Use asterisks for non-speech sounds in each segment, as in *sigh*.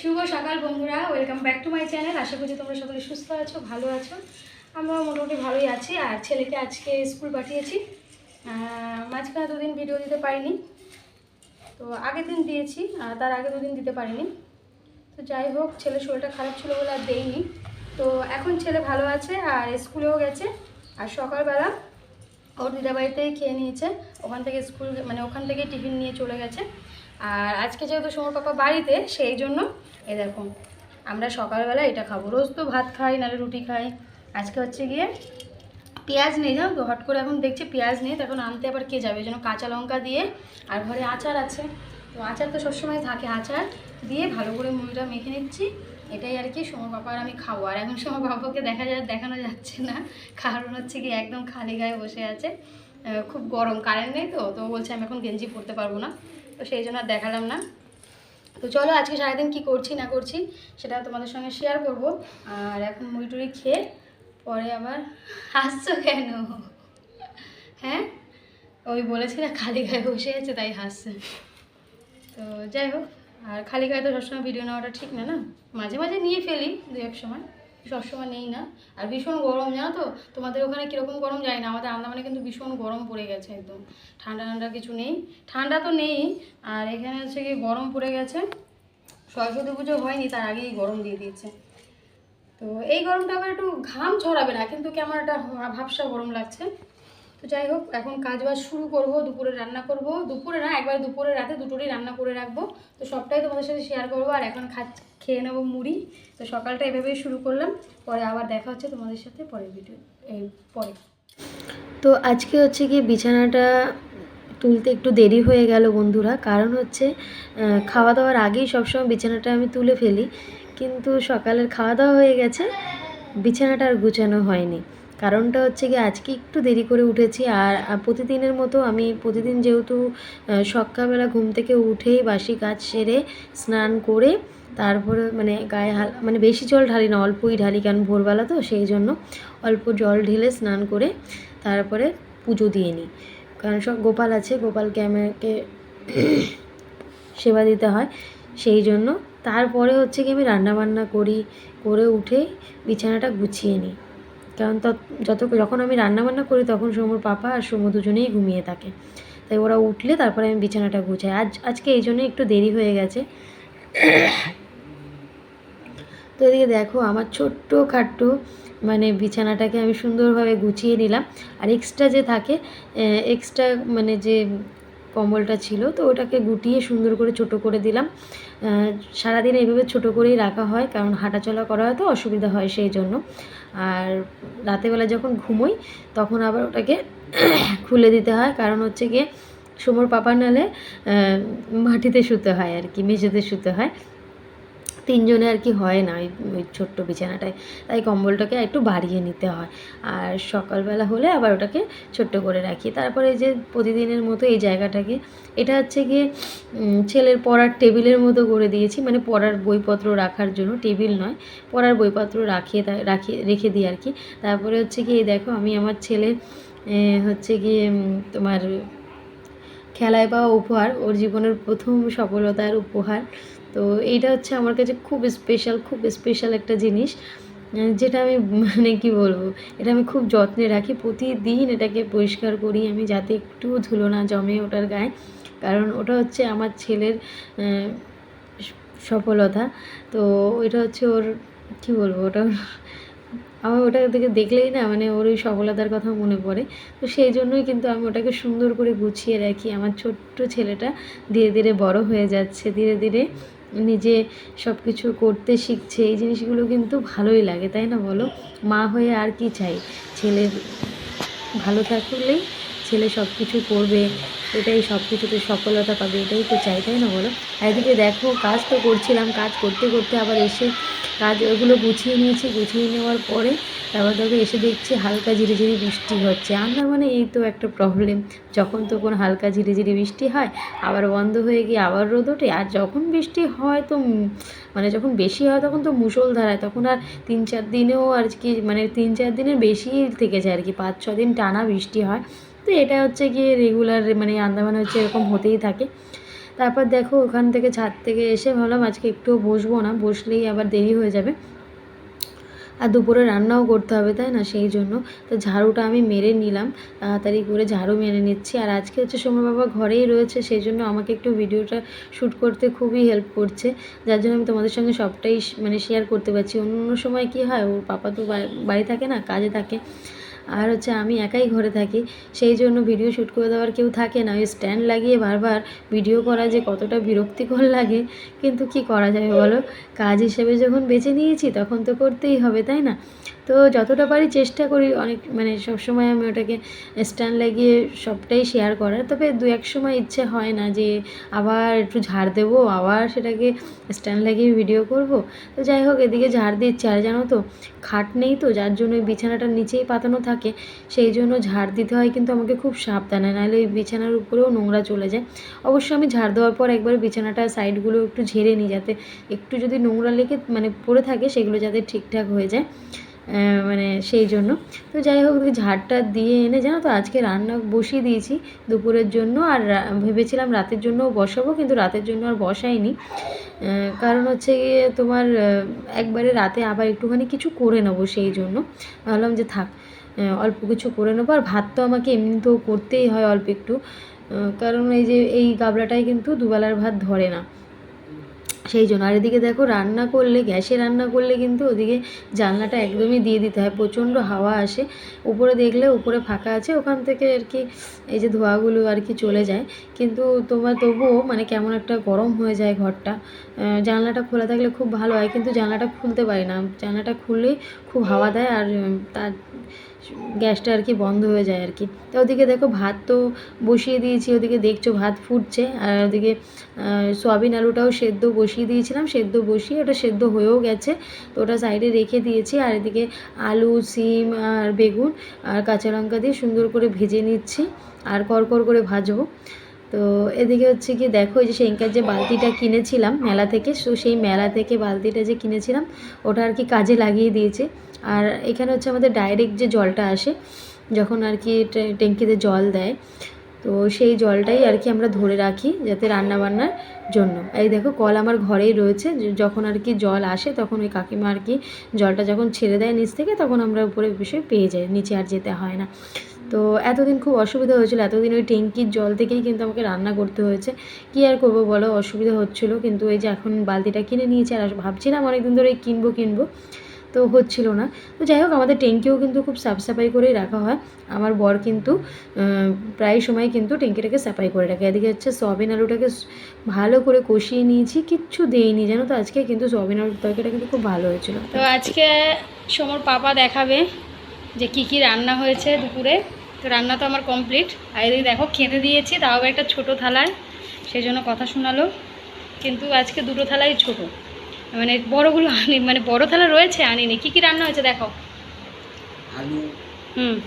শুভ সকাল বন্ধুরা welcome back to my channel আশা করছি তোমরা সকলে সুস্থ আছো, ভালো আছো। আমরা মোটামুটি ভালোই আছি, আর ছেলেকে আজকে স্কুল পাঠিয়েছি। মাঝখানে দুদিন ভিডিও দিতে পারিনি। তো আগের দিন দিয়েছি, আর তার আগে দুদিন দিতে পারিনি। তো যাই হোক ছেলের শরীরটা খারাপ ছিল বলে আর দেইনি। তো এখন ছেলে ভালো আছে, আর স্কুলেও গেছে। আর সকালবেলা ওর দিদাবাড়িতেই খেয়ে নিয়েছে। ওখান থেকে স্কুল মানে ওখান থেকে টিফিন নিয়ে চলে গেছে। আর আজকে যেহেতু সোমর পাপা বাড়িতে, সেই জন্য এ দেখুন আমরা সকালবেলা এটা খাব। রোজ তো ভাত খাই, নাহলে রুটি খাই। আজকে হচ্ছে গিয়ে পেঁয়াজ নেই, জানো তো? হট করে এখন দেখছি পেঁয়াজ নেই, তো এখন আনতে আবার কে যাবে? ওই জন্য কাঁচা লঙ্কা দিয়ে, আর ঘরে আচার আছে। তো আচার তো সবসময় থাকে, আচার দিয়ে ভালো করে মুড়িটা মেখে নিচ্ছি। এটাই আর কি সোমর পাপা আর আমি খাব। আর এখন সোমর পাপাকে দেখা যায় দেখানো যাচ্ছে না। কারণ হচ্ছে কি একদম খালি গায়ে বসে আছে। খুব গরম, কারেন্ট নেই তো? তো বলছে, আমি এখন গেঞ্জি পরতে পারব না। তো সেই জন্য আর দেখালাম না। তো চলো আজকে সারাদিন কি করছি না করছি সেটা তোমাদের সঙ্গে শেয়ার করব। আর এখন মুড়ি টুড়ি খেয়ে পরে আবার হাসছো কেন? হ্যাঁ? ওই বলেছি না, খালি গায়ে বসে আছে, তাই হাসছে। তো যাই হোক, আর খালি গায়ে তো সবসময় ভিডিও নেওয়াটা ঠিক না না? মাঝে মাঝে নিয়ে ফেলি দু এক সময়। সবসময় নেই না। আর ভীষণ গরম, জানো তো? তোমাদের ওখানে কীরকম গরম যায় না, আমাদের আন্দামানে কিন্তু ভীষণ গরম পড়ে গেছে একদম। ঠান্ডা ঠান্ডা কিছু নেই। ঠান্ডা তো নেই, আর এখানে হচ্ছে কি গরম পড়ে গেছে। সরস্বতী পুজো হয়নি, তার আগেই গরম দিয়ে দিয়েছে। তো এই গরমটা আবার একটু ঘাম ছড়াবে না, কিন্তু কেমন একটা ভাবসা গরম লাগছে। তো যাই হোক, এখন কাজ বাজ শুরু করব, দুপুরে রান্না করব। দুপুরে না, একবার দুপুরে, রাতে দুটোরই রান্না করে রাখব। তো সবটাই তোমাদের সাথে শেয়ার করব। আর এখন খা খেয়ে নেব মুড়ি। তো সকালটা এভাবেই শুরু করলাম। পরে আবার দেখা হচ্ছে তোমাদের সাথে পরের ভিডিও এই পরে। তো আজকে হচ্ছে কি বিছানাটা তুলতে একটু দেরি হয়ে গেল বন্ধুরা। কারণ হচ্ছে খাওয়া দাওয়ার আগেই সবসময় বিছানাটা আমি তুলে ফেলি। কিন্তু সকালের খাওয়া দাওয়া হয়ে গেছে, বিছানাটা আর গুছানো হয়নি। কারণটা হচ্ছে কি আজকে একটু দেরি করে উঠেছি আর প্রতিদিনের মতো আমি প্রতিদিন যেহেতু সকালবেলা ঘুম থেকে উঠেই বাসি কাজ সেরে স্নান করে তারপরে মানে গায়ে হাল মানে বেশি জল ঢালি না, অল্পই ঢালি কারণ ভোরবেলা তো সেই জন্য অল্প জল ঢেলে স্নান করে তারপরে পুজো দিয়ে নিই। কারণ সব গোপাল আছে, গোপালকে আমাকে সেবা দিতে হয় সেই জন্য। তারপরে হচ্ছে কি আমি রান্নাবান্না করি, করে উঠে বিছানাটা গুছিয়ে নিই। কারণ যত যখন আমি রান্নাবান্না করি তখন সোমর পাপা আর সোম দুজনেই ঘুমিয়ে থাকে। তাই ওরা উঠলে তারপরে আমি বিছানাটা গুছাই। আজ, আজকে এই জন্যই একটু দেরি হয়ে গেছে। তো এদিকে দেখো আমার ছোট্ট খাট্ট মানে বিছানাটাকে আমি সুন্দরভাবে গুছিয়ে নিলাম। আর এক্সট্রা যে থাকে এক্সট্রা মানে যে কম্বলটা ছিল, তো ওটাকে গুটিয়ে সুন্দর করে ছোট করে দিলাম। সারাদিন এইভাবে ছোট করেই রাখা হয়, কারণ হাঁটাচলা করা তো অসুবিধা হয় সেই জন্য। আর রাতেবেলা যখন ঘুমোই, তখন আবার ওটাকে *coughs* খুলে দিতে হয়, কারণ হচ্ছে গিয়ে সুমোর পাপা নালে মাটিতে শুতে হয় আর কি, মেঝেতে শুতে হয়। তিনজনে আর কি হয় না, ওই ছোট্ট বিছানাটায়। তাই কম্বলটাকে একটু বাড়িয়ে নিতে হয়। আর সকালবেলা হলে আবার ওটাকে ছোট্ট করে রাখি। তারপরে যে প্রতিদিনের মতো এই জায়গাটাকে, এটা হচ্ছে গিয়ে ছেলের পড়ার টেবিলের মতো করে দিয়েছি। মানে পড়ার বইপত্র রাখার জন্য, টেবিল নয়, পড়ার বইপত্র রাখিয়ে রাখিয়ে রেখে দিই আর কি। তারপরে হচ্ছে গিয়ে দেখো আমি আমার ছেলে হচ্ছে গিয়ে তোমার খেলায় পাওয়া উপহার, ওর জীবনের প্রথম সফলতার উপহার। তো এইটা হচ্ছে আমার কাছে খুব স্পেশাল খুব স্পেশাল একটা জিনিস যেটা আমি মানে কি বলব, এটা আমি খুব যত্নে রাখি। প্রতিদিন এটাকে পরিষ্কার করি আমি যাতে একটু ধুলো না জমে ওটার গায়ে। কারণ ওটা হচ্ছে আমার ছেলের সফলতা। তো এটা হচ্ছে ওর, কি বলব, ওটা আমার ওটা থেকে দেখলেই না মানে ওর ওই সফলতার কথা মনে পড়ে। তো সেই জন্যই কিন্তু আমি ওটাকে সুন্দর করে গুছিয়ে রাখি। আমার ছোট্ট ছেলেটা ধীরে ধীরে বড় হয়ে যাচ্ছে, ধীরে ধীরে। নিজে সব কিছু করতে শিখছে, এই জিনিসগুলো কিন্তু ভালোই লাগে, তাই না বলো? মা হয়ে আর কি চাই? ছেলের ভালো থাকলেই ছেলে সব কিছু করবে, এটাই সব কিছুতে সফলতা পাবে, এটাই তো চাই, তাই না বলো? এদিকে দেখো, কাজ তো করছিলাম, কাজ করতে করতে আবার এসে কাজ ওগুলো গুছিয়ে নিয়েছি, গুছিয়ে নেওয়ার পরে তারপর দেখো এসে দেখছি হালকা ঝিরিঝিরি বৃষ্টি হচ্ছে। আমার মানে এই তো একটা প্রবলেম যখন তখন হালকা ঝিরিঝিরি বৃষ্টি হয়, আবার বন্ধ হয়ে গিয়ে আবার রোদ ওঠে। আর যখন বৃষ্টি হয় তো মানে যখন বেশি হয় তখন তো মুষলধারায় তখন আর তিন চার দিনেও আর কি মানে তিন চার দিনের বেশি থেকে যায় আর কি। পাঁচ ছ দিন টানা বৃষ্টি হয়। তো এটা হচ্ছে গিয়ে রেগুলার মানে আন্দামানে হচ্ছে এরকম হতেই থাকে। তারপর দেখো ওখান থেকে ছাদ থেকে এসে ভাবলাম আজকে একটুও বসবো না। বসলেই আবার দেরি হয়ে যাবে। আর দুপুরে রান্নাও করতে হবে, তাই না? সেই জন্য। তো ঝাড়ুটা আমি মেরে নিলাম। তাড়াতাড়ি করে ঝাড়ু মেরে নিচ্ছি। আর আজকে হচ্ছে সোমর বাবা ঘরেই রয়েছে, সেই জন্য আমাকে একটু ভিডিওটা শ্যুট করতে খুবই হেল্প করছে। যার জন্য আমি তোমাদের সঙ্গে সবটাই মানে শেয়ার করতে পারছি। অন্য অন্য সময় কি হয়? ওর পাপা তো বাড়ি থাকে না, কাজে থাকে। আর হচ্ছে আমি একাই ঘরে থাকি, সেই জন্য ভিডিও শ্যুট করে দেওয়ার কেউ থাকে না। ওই স্ট্যান্ড লাগিয়ে বারবার ভিডিও করা যে কতটা বিরক্তিকর লাগে, কিন্তু কি করা যাবে বলো? কাজ হিসেবে যখন বেছে নিয়েছি, তখন তো করতেই হবে, তাই না? তো যতটা পারি চেষ্টা করি, অনেক মানে সবসময় আমি ওটাকে স্ট্যান্ড লাগিয়ে সবটাই শেয়ার করার। তবে দু এক সময় ইচ্ছে হয় না যে আবার একটু ঝাড় দেবো, আবার সেটাকে স্ট্যান্ড লাগিয়ে ভিডিও করব। তো যাই হোক, এদিকে ঝাড় দিচ্ছে। আর জানো তো, খাট নেই তো, যার জন্য ওই বিছানাটার নিচেই পাতানো থাকে, সেই জন্য ঝাড় দিতে হয়, কিন্তু আমাকে খুব সাবধানে। নাহলে ওই বিছানার উপরেও নোংরা চলে যায়। অবশ্য আমি ঝাড় দেওয়ার পর একবার বিছানাটার সাইডগুলো একটু ঝেড়ে নিই, যাতে একটু যদি নোংরা লেগে মানে পড়ে থাকে, সেগুলো যাতে ঠিকঠাক হয়ে যায়। মানে সেই জন্য। তো যাই হোক ঝাড়টা দিয়ে এনে, জানো তো, আজকে রান্না বসিয়ে দিয়েছি দুপুরের জন্য। আর ভেবেছিলাম রাতের জন্যও বসাবো, কিন্তু রাতের জন্য আর বসাইনি। কারণ হচ্ছে গিয়ে তোমার একবারে রাতে আবার একটুখানি কিছু করে নেব সেই জন্য। ভাবলাম যে থাক অল্প কিছু করে নেব। আর ভাত তো আমাকে এমনিতেও করতেই হয় অল্প একটু। কারণ এই যে, এই গাবলাটাই কিন্তু দুবেলার ভাত ধরে না। সেই জন্য। আর এদিকে দেখো, রান্না করলে, গ্যাসে রান্না করলে কিন্তু ওদিকে জানলাটা একদমই দিয়ে দিতে হয়। প্রচণ্ড হাওয়া আসে। উপরে দেখলে উপরে ফাঁকা আছে, ওখান থেকে আর কি এই যে ধোঁয়াগুলো আর কি চলে যায়। কিন্তু তোমার তবুও মানে কেমন একটা গরম হয়ে যায় ঘরটা। জানলাটা খোলা থাকলে খুব ভালো হয়, কিন্তু জানলাটা খুলতে পারি না। জানলাটা খুললেই খুব হাওয়া দেয় আর তার গ্যাসটা আর কি বন্ধ হয়ে যায় আর কি। তো ওদিকে দেখো, ভাত তো বসিয়ে দিয়েছি, ওদিকে দেখছ ভাত ফুটছে। আর ওদিকে সয়াবিন আলুটাও সেদ্ধ বসিয়ে দিয়েছিলাম, সেদ্ধ বসিয়ে, ওটা সেদ্ধ হয়েও গেছে। তো ওটা সাইডে রেখে দিয়েছি, আর এদিকে আলু, সিম আর বেগুন আর কাঁচা লঙ্কা দিয়ে সুন্দর করে ভেজে নিচ্ছি আর কড়কড় করে ভাজবো। তো এদিকে হচ্ছে কি, দেখো এই যে সেঙ্কার যে বালতিটা কিনেছিলাম মেলা থেকে, তো সেই মেলা থেকে বালতিটা যে কিনেছিলাম, ওটা আর কি কাজে লাগিয়ে দিয়েছে। আর এখানে হচ্ছে আমাদের ডাইরেক্ট যে জলটা আসে, যখন আর কি ট্যাঙ্কিতে জল দেয় তো সেই জলটাই আর কি আমরা ধরে রাখি যাতে রান্না বান্নার জন্য। এই দেখো, কল আমার ঘরেই রয়েছে। যখন আর কি জল আসে, তখন ওই কাকিমা আর কি জলটা যখন ছেড়ে দেয় নিচ থেকে, তখন আমরা উপরে বিষয় পেয়ে যাই, নিচে আর যেতে হয় না। তো এতদিন খুব অসুবিধা হয়েছিল। এতদিন ওই ট্যাঙ্কির জল থেকেই কিন্তু আমাকে রান্না করতে হয়েছে। কী আর করব বলো, অসুবিধা হচ্ছিল। কিন্তু এই যে এখন বালতিটা কিনে নিয়েছি, আর ভাবছিলাম অনেকদিন ধরে কিনবো কিনবো। তো হচ্ছিল না। তো যাই হোক, আমাদের ট্যাঙ্কিও কিন্তু খুব সাফ সাফাই করেই রাখা হয়। আমার বর কিন্তু প্রায় সময় কিন্তু ট্যাঙ্কিটাকে সাফাই করে রাখে। এদিকে হচ্ছে সয়াবিন আলুটাকে ভালো করে কষিয়ে নিয়েছি, কিচ্ছু দেইনি। জানো তো, আজকে কিন্তু সয়াবিন আলুর তরকারিটা কিন্তু খুব ভালো হয়েছিল। তো আজকে সমর পাপা দেখাবে যে কি কি রান্না হয়েছে দুপুরে। তো রান্না তো আমার কমপ্লিট। আর এদিকে দেখো, খেতে দিয়েছি, তাও একটা ছোটো থালায়। সেই জন্য কথা শোনালো। কিন্তু আজকে দুটো থালাই ছোট। মানে বড়গুলো আনি মানে বড় থালা রয়েছে আনিনি। কি কি রান্না হয়েছে দেখো? আলু হুম।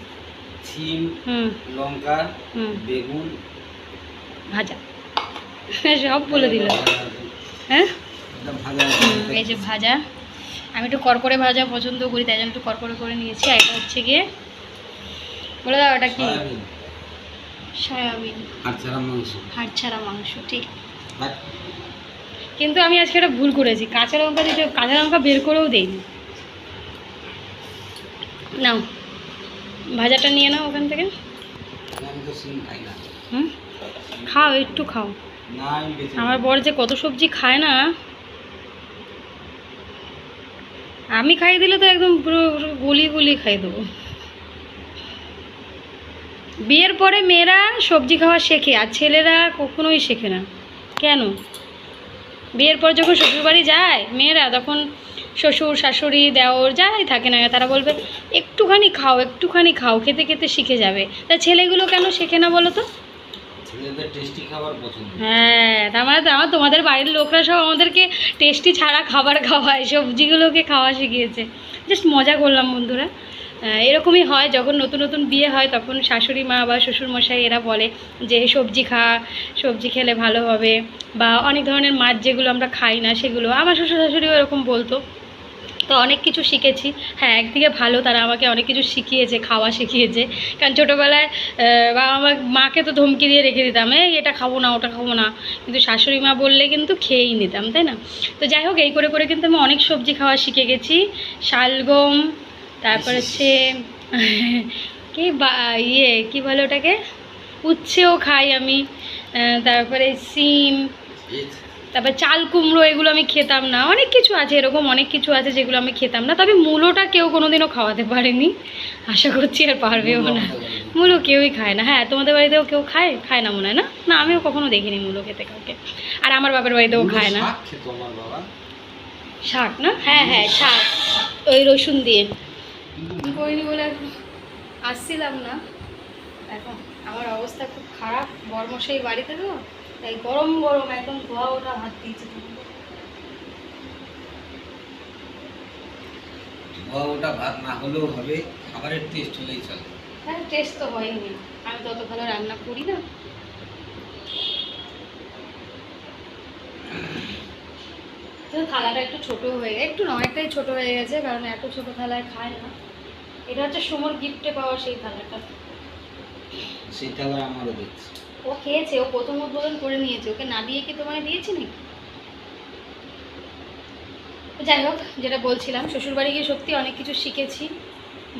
হুম। লঙ্কা হুম। বেগুন। ভাজা। সব বলে দিল। হ্যাঁ? এটা ভাজা এই যে ভাজা। আমি একটু করকরে ভাজা পছন্দ করি তাই জন্য একটু করকরে করে নিয়েছি। আর এটা হচ্ছে গিয়ে বলে দাও ওটা কি? সয়াবিন। আর ছাড়া মাংস। হাড় ছাড়া মাংস ঠিক। কিন্তু আমি আজকে এটা ভুল করেছি। কাঁচা লঙ্কা দিতে কাঁচা লঙ্কা বের করেও দেইনি। নাও ভাজাটা নিয়ে নাও ওখান থেকে। হুম? খাও একটু খাও। আমার বর যে কত সবজি খায় না। আমি খাই দিলে তো একদম পুরো গুলি গুলি খাই দেবো। বিয়ের পরে মেয়েরা সবজি খাওয়া শেখে আর ছেলেরা কখনোই শেখে না। কেন? বিয়ের পর যখন শ্বশুর বাড়ি যায় মেয়েরা তখন শ্বশুর শাশুড়ি দেওর যাই থাকে না তারা বলবে একটুখানি খাও একটুখানি খাও খেতে খেতে শিখে যাবে। তা ছেলেগুলো কেন শেখে না বলো তো? হ্যাঁ তার মানে আমার তোমাদের বাড়ির লোকরা সব আমাদেরকে টেস্টি ছাড়া খাবার খাওয়ায় সবজিগুলোকে খাওয়া শিখিয়েছে। জাস্ট মজা করলাম বন্ধুরা। এরকমই হয়, যখন নতুন নতুন বিয়ে হয়, তখন শাশুড়ি মা বা শ্বশুর মশাই এরা বলে যে সবজি খা, সবজি খেলে ভালো হবে। বা অনেক ধরনের মাছ যেগুলো আমরা খাই না, সেগুলো। আমার শ্বশুর শাশুড়িও এরকম বলতো। তো অনেক কিছু শিখেছি। হ্যাঁ একদিকে ভালো, তারা আমাকে অনেক কিছু শিখিয়েছে, খাওয়া শিখিয়েছে। কারণ ছোটোবেলায় বা আমার মাকে তো ধমকি দিয়ে রেখে দিতাম, এই, এটা খাব না, ওটা খাব না। কিন্তু শাশুড়ি মা বললে কিন্তু খেয়েই নিতাম, তাই না? তো যাই হোক, এই করে করে কিন্তু আমি অনেক সবজি খাওয়া শিখে গেছি। শালগম তারপর হচ্ছে *laughs* কি বা ইয়ে কি বলে ওটাকে? উচ্ছেও খাই আমি। তারপরে সিম তারপর চাল কুমড়ো এগুলো আমি খেতাম না। অনেক কিছু আছে এরকম অনেক কিছু আছে যেগুলো আমি খেতাম না। তবে মূলোটা কেউ কোনোদিনও খাওয়াতে পারেনি। আশা করছি আর পারবেও না। মূলো কেউই খায় না। হ্যাঁ তোমাদের বাড়িতেও কেউ খায়? খায় না মনে হয় না? না আমিও কখনো দেখিনি মূলো খেতে কাউকে। আর আমার বাবার বাড়িতেও খায় না। শাক না? হ্যাঁ হ্যাঁ শাক। ওই রসুন দিয়ে। কিন্তু করিনি বলে আসছিলাম না। এখন আমার অবস্থা খুব খারাপ বর্মশাই বাড়িতে তো তাই গরম গরম একদম ধোয়া ওটা ভাত দিয়েছে। ধোয়া ওটা ভাত না হলেও হবে খাবারের টেস্ট হলেই চলে। হ্যাঁ টেস্ট তো হয়নি আমি তো অত ভালো রান্না করি না। তো থালাটা একটু ছোট হয়ে গেছে। একটু না অনেকটাই ছোট হয়ে গেছে কারণ এত ছোট থালায় খায় না। এটা হচ্ছে সুমোর গিফটে পাওয়া সেই থালাটা। সেটা আবার আমারও দেখছি। ও খেয়েছে ও প্রথম উদ্বোধন করে নিয়েছে। ওকে না দিয়ে কি তোমায় দিয়েছি নাকি? যাই হোক যেটা বলছিলাম শ্বশুরবাড়ি গিয়ে সত্যি অনেক কিছু শিখেছি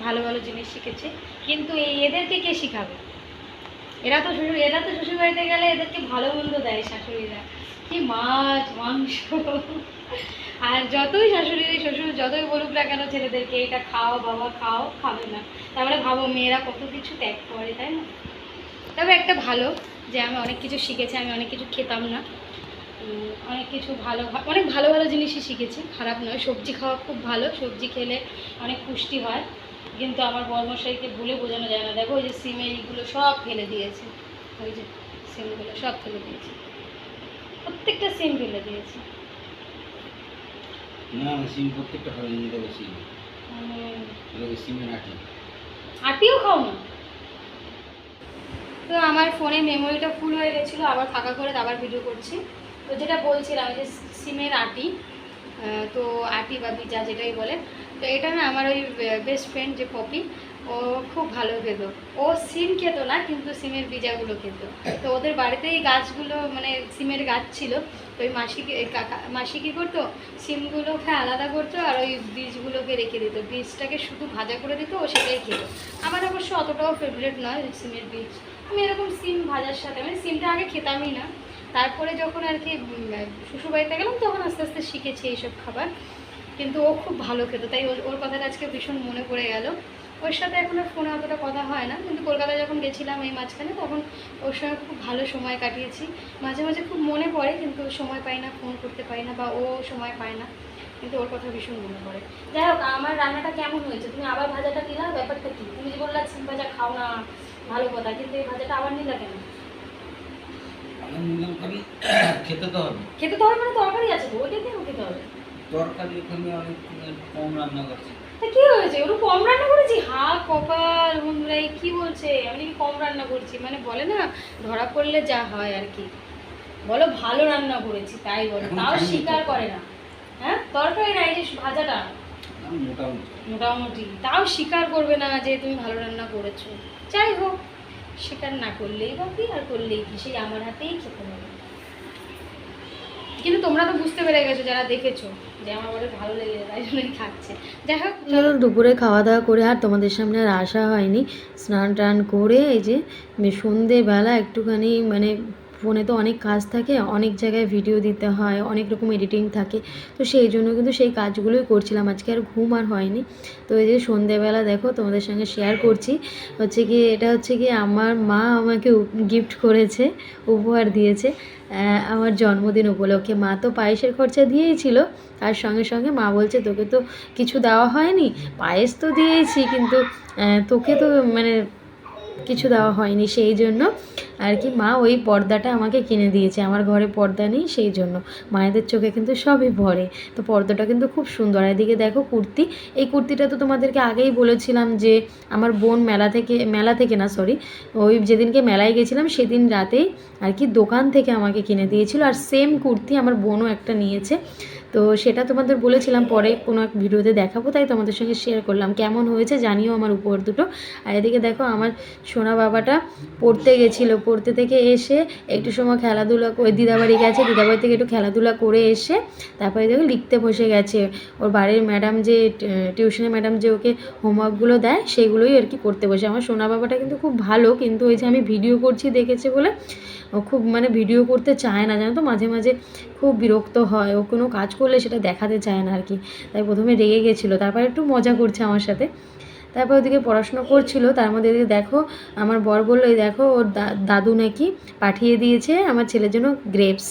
ভালো ভালো জিনিস শিখেছি। কিন্তু এই এদেরকে কে শিখাবে? এরা তো শ্বশুর এরা তো শ্বশুরবাড়িতে গেলে এদেরকে ভালো মন্দ দেয় শাশুড়িরা। কি মাছ মাংস। আর যতই শাশুড়ি শ্বশুর যতই বলুক না কেন, ছেলেদেরকে এটা খাও, বাবা খাও, খাবে না। তারপরে ভাবো, মেয়েরা কত কিছু ত্যাগ করে, তাই না? তবে একটা ভালো যে আমি অনেক কিছু শিখেছি, আমি অনেক কিছু খেতাম না। অনেক কিছু ভালো, অনেক ভালো ভালো জিনিসই শিখেছি। খারাপ নয়, সবজি খাওয়া খুব ভালো। সবজি খেলে অনেক পুষ্টি হয়। কিন্তু আমার বর্মশাইকে ভুলে বোঝানো যায় না। দেখো, ওই যে সিমের ইগুলো সব ফেলে দিয়েছে। ওই যে সিমগুলো সব ফেলে দিয়েছে। প্রত্যেকটা সিম ফেলে দিয়েছে। না সিম প্রত্যেকটা হবে নিয়ে দেবো সিম। সিমের আটি আটিও খাও না তো আমার ফোনে মেমোরিটা ফুল হয়ে গেছিল আবার ফাঁকা করে আবার ভিডিও করছি। তো যেটা বলছিলাম যে সিমের আটি তো আটি বা বিজা যেটাই বলে তো এটা না আমার ওই বেস্ট ফ্রেন্ড যে পপি ও খুব ভালো খেত। ও সিম খেত না, কিন্তু সিমের বীজাগুলো খেত। তো ওদের বাড়িতেই গাছগুলো মানে সিমের গাছ ছিল। তো ওই মাসি কি- এই কাকা, মাসি কী করতো? সিমগুলোকে আলাদা করতো আর ওই বীজগুলোকে রেখে দিত। বীজটাকে শুধু ভাজা করে দিত, ও সেটাই খেত। আমার অবশ্য অতটাও ফেভারিট নয় সিমের বীজ। আমি এরকম সিম ভাজার সাথে মানে সিমটা আগে খেতামই না। তারপরে যখন আর কি শ্বশুরবাড়িতে গেলাম, তখন আস্তে আস্তে শিখেছি এইসব খাবার। কিন্তু ও খুব ভালো খেত, তাই ওর কথাটা আজকে ভীষণ মনে পড়ে গেল। ওর সাথে এখন আর ফোনে অতটা কথা হয় না। কিন্তু কলকাতায় যখন গেছিলাম এই মাঝখানে তখন ওর সঙ্গে খুব ভালো সময় কাটিয়েছি। মাঝে মাঝে খুব মনে পড়ে কিন্তু সময় পাই না ফোন করতে পারি না বা ও সময় পায় না। কিন্তু ওর কথা ভীষণ মনে পড়ে। যাই হোক আমার রান্নাটা কেমন হয়েছে? তুমি আবার ভাজাটা দিলা? ব্যাপারটা কি? তুমি যে বললা সিম ভাজা খাও না ভালো কথা। কিন্তু এই ভাজাটা আবার নিলা কেন? খেতে তো হবে। খেতে তো হবে মানে তরকারি আছে তো? ওইটা কেন খেতে হবে? তরকারি ওখানে অনেক কম রান্না করছি। কি হয়েছে? ওরকম কম রান্না করেছি? হা কপাল বন্ধুরা এই কি বলছে? আমি নাকি কম রান্না করছি। মানে বলে না ধরা পড়লে যা হয় আর কি। বলো ভালো রান্না করেছি তাই বলো। তাও স্বীকার করে না। হ্যাঁ? তরকারি না এই যে ভাজাটা। মোটামুটি। তাও স্বীকার করবে না যে তুমি ভালো রান্না করেছ। যাই হোক স্বীকার না করলেই বা কি আর করলেই কি? সেই আমার হাতেই খেতে হবে। কিন্তু তোমরা তো বুঝতে পেরে গেছো যারা দেখেছ যে আমার বলে ভালো লেগেছে তাই জন্যই খাচ্ছে। যাই হোক চলো দুপুরে খাওয়া দাওয়া করে আর তোমাদের সামনে আর আসা হয়নি। স্নান টান করে এই যে সন্ধেবেলা একটুখানি মানে ফোনে তো অনেক কাজ থাকে অনেক জায়গায় ভিডিও দিতে হয় অনেক রকম এডিটিং থাকে। তো সেই জন্য কিন্তু সেই কাজগুলোই করছিলাম আজকে আর ঘুম আর হয়নি। তো এই যে সন্ধেবেলা দেখো তোমাদের সঙ্গে শেয়ার করছি। হচ্ছে কি এটা হচ্ছে কি আমার মা আমাকে গিফট করেছে উপহার দিয়েছে। আমার জন্মদিন উপলক্ষে। মা তো পায়েসের খরচা দিয়েই ছিল। তার সঙ্গে সঙ্গে মা বলছে, তোকে তো কিছু দেওয়া হয়নি। পায়েস তো দিয়েছি, কিন্তু তোকে তো মানে কিছু দেওয়া হয়নি সেই জন্য। আর কি মা ওই পর্দাটা আমাকে কিনে দিয়েছে। আমার ঘরে পর্দা নেই সেই জন্য। মায়েদের চোখে কিন্তু সবই ভরে। তো পর্দাটা কিন্তু খুব সুন্দর। এদিকে দেখো কুর্তি। এই কুর্তিটা তো তোমাদেরকে আগেই বলেছিলাম যে আমার বোন মেলা থেকে মেলা থেকে না সরি ওই যেদিনকে মেলায় গেছিলাম সেদিন রাতেই আর কি দোকান থেকে আমাকে কিনে দিয়েছিল। আর সেম কুর্তি আমার বোনও একটা নিয়েছে। তো সেটা তোমাদের বলেছিলাম, পরে কোনো এক ভিডিওতে দেখাবো, তাই তোমাদের সঙ্গে শেয়ার করলাম। কেমন হয়েছে জানিও আমার উপহার দুটো। আর এদিকে দেখো, আমার সোনা বাবাটা পড়তে গেছিল। পড়তে থেকে এসে একটু সময় খেলাধুলা ওই দিদাবাড়ি গেছে, দিদাবাড়ি থেকে একটু খেলাধুলা করে এসে তারপরে দেখো লিখতে বসে গেছে। ওর বাড়ির ম্যাডাম যে টিউশনের ম্যাডাম যে ওকে হোমওয়ার্কগুলো দেয়, সেগুলোই আর কি করতে বসে। আমার সোনা বাবাটা কিন্তু খুব ভালো, কিন্তু ওই যে আমি ভিডিও করছি দেখেছে বলে, ও খুব মানে ভিডিও করতে চায় না, জানো তো? মাঝে মাঝে খুব বিরক্ত হয়। ও কোনো কাজ করলে সেটা দেখাতে চায় না আর কি তাই প্রথমে রেগে গেছিল, তারপরে একটু মজা করছে আমার সাথে। তারপর ওদিকে পড়াশুনো করছিল, তার মধ্যে এদিকে দেখো, আমার বর বলল, এই দেখো, ওর দাদু নাকি পাঠিয়ে দিয়েছে আমার ছেলের জন্য গ্রেপস